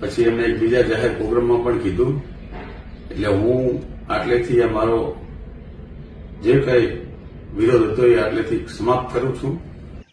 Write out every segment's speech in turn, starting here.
પછી એમને એક બીજા જાહેર પ્રોગ્રામમાં પણ કીધું. એટલે હું આટલેથી અમારો જે કઈ વિરોધ હતો એ આટલેથી સમાપ્ત કરું છું.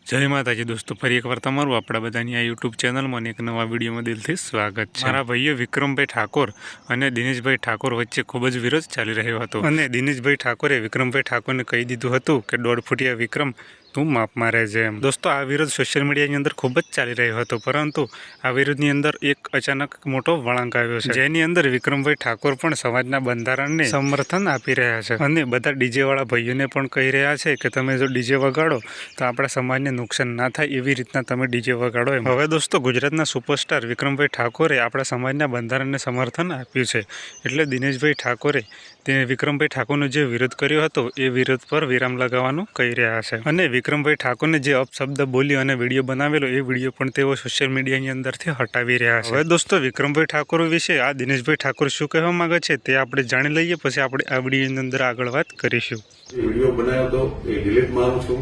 જય માતાજી દોસ્તો ફરી એકવાર તમારું આપણા બધાની આ યુટ્યુબ ચેનલમાં અને એક નવા વિડીયોમાં દિલથી સ્વાગત છે. મારા ભાઈઓ વિક્રમભાઈ ઠાકોર અને દિનેશભાઈ ઠાકોર વચ્ચે ખૂબ જ વિરોધ ચાલી રહ્યો હતો. અને દિનેશભાઈ ઠાકોરે વિક્રમભાઈ ઠાકોરને કહી દીધું હતું કે દોઢ ફૂટિયા વિક્રમ તું માપ મારે છે એમ. દોસ્તો, આ વિરોધ સોશિયલ મીડિયાની અંદર ખૂબ જ ચાલી રહ્યો હતો, પરંતુ આ વિરોધની અંદર એક અચાનક મોટો વળાંક આવ્યો છે. જેની અંદર વિક્રમભાઈ ઠાકોર પણ સમાજના બંધારણને સમર્થન આપી રહ્યા છે. અને બધા ડીજે વાળા ભાઈઓને પણ કહી રહ્યા છે કે તમે જો ડીજે વગાડો, તો આપણા સમાજને નુકસાન ના થાય એવી રીતના તમે ડીજે વગાડો એમ. હવે દોસ્તો, ગુજરાતના સુપરસ્ટાર વિક્રમભાઈ ઠાકોરે આપણા સમાજના બંધારણને સમર્થન આપ્યું છે. એટલે દિનેશભાઈ ઠાકોરે તે વિક્રમભાઈ ઠાકોરનો જે વિરોધ કર્યો હતો, એ વિરોધ પર વિરામ લગાવવાનું કહી રહ્યા છે. અને વિક્રમભાઈ ઠાકોરને જે અપશબ્દ બોલી અને વીડિયો બનાવેલો એ વીડિયો પણ તેઓ સોશિયલ મીડિયાની અંદરથી હટાવી રહ્યા છે. હવે દોસ્તો વિક્રમભાઈ ઠાકોર વિશે આ દિનેશભાઈ ઠાકોર શું કહેવા માંગે છે તે આપણે જાણી લઈએ પછી આપણે આ વિડીયોની અંદર આગળ વાત કરીશું. વીડિયો બનાવ્યો હતો એ ડિલીટ મારું છું.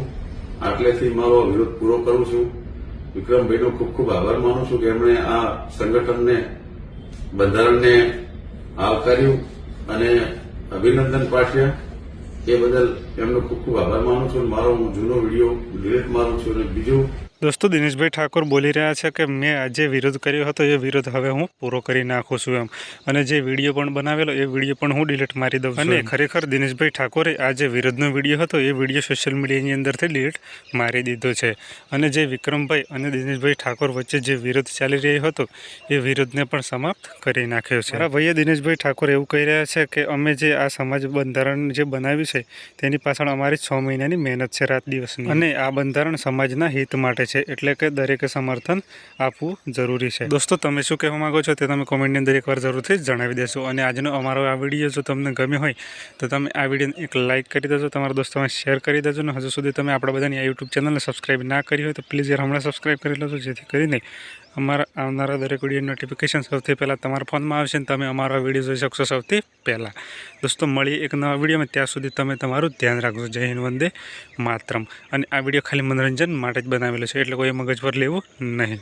આટલેથી મારો વિરોધ પૂરો કરું છું. વિક્રમભાઈનો ખૂબ ખૂબ આભાર માનું છું કે એમણે આ સંગઠનને બંધારણને આવકાર્યું અને અભિનંદન પાઠવ્યા એ બદલ એમનો ખૂબ ખૂબ આભાર માનું છું મારો હું જૂનો વીડિયો ડિલેટ મારું છું અને બીજું દોસ્તો દિનેશભાઈ ઠાકોર બોલી રહ્યા છે કે મેં આજે વિરોધ કર્યો હતો એ વિરોધ હવે હું પૂરો કરી નાખું છું એમ. અને જે વીડિયો પણ બનાવેલો એ વીડિયો પણ હું ડિલીટ મારી દઉં અને ખરેખર દિનેશભાઈ ઠાકોરે આ જે વિરોધનો વીડિયો હતો એ વીડિયો સોશિયલ મીડિયાની અંદરથી ડિલીટ મારી દીધો છે. અને જે વિક્રમભાઈ અને દિનેશભાઈ ઠાકોર વચ્ચે જે વિરોધ ચાલી રહ્યો હતો એ વિરોધને પણ સમાપ્ત કરી નાખ્યો છે. મારા ભાઈએ દિનેશભાઈ ઠાકોર એવું કહી રહ્યા છે કે અમે જે આ સમાજ બંધારણ જે બનાવ્યું છે તેની પાછળ અમારી છ મહિનાની મહેનત છે રાત દિવસની. અને આ બંધારણ સમાજના હિત માટે છે એટલે કે દરેકે સમર્થન આપવું જરૂરી છે. દોસ્તો, તમે શું કહેવા માગો છો તે તમે કોમેન્ટની અંદર એકવાર જરૂરથી જણાવી દેશો. અને આજનો અમારો આ વીડિયો જો તમને ગમ્યો હોય, તો તમે આ વિડીયોને એક લાઇક કરી દેજો, તમારા દોસ્તોમાં શેર કરી દેજો, અને હજુ સુધી તમે આપણા બધાની આ યુટ્યુબ ચેનલને સબસ્ક્રાઇબ ના કરી હોય તો પ્લીઝ યાર હમણાં સબસ્ક્રાઈબ કરી લેજો, જેથી કરીને અમારા આવનારા દરેક વીડિયો નોટિફિકેશન સૌથી પહેલાં તમારા ફોનમાં આવશે અને તમે અમારા વીડિયો જોઈ શકશો સૌથી પહેલાં. દોસ્તો, મળીએ એક નવા વિડીયોમાં ત્યાં સુધી તમે તમારું ધ્યાન રાખજો. જય હિન્દ, વંદે માતરમ. અને આ વીડિયો ખાલી મનોરંજન માટે જ બનાવેલો છે. એટલે કોઈ મગજ પર લેવું નહીં.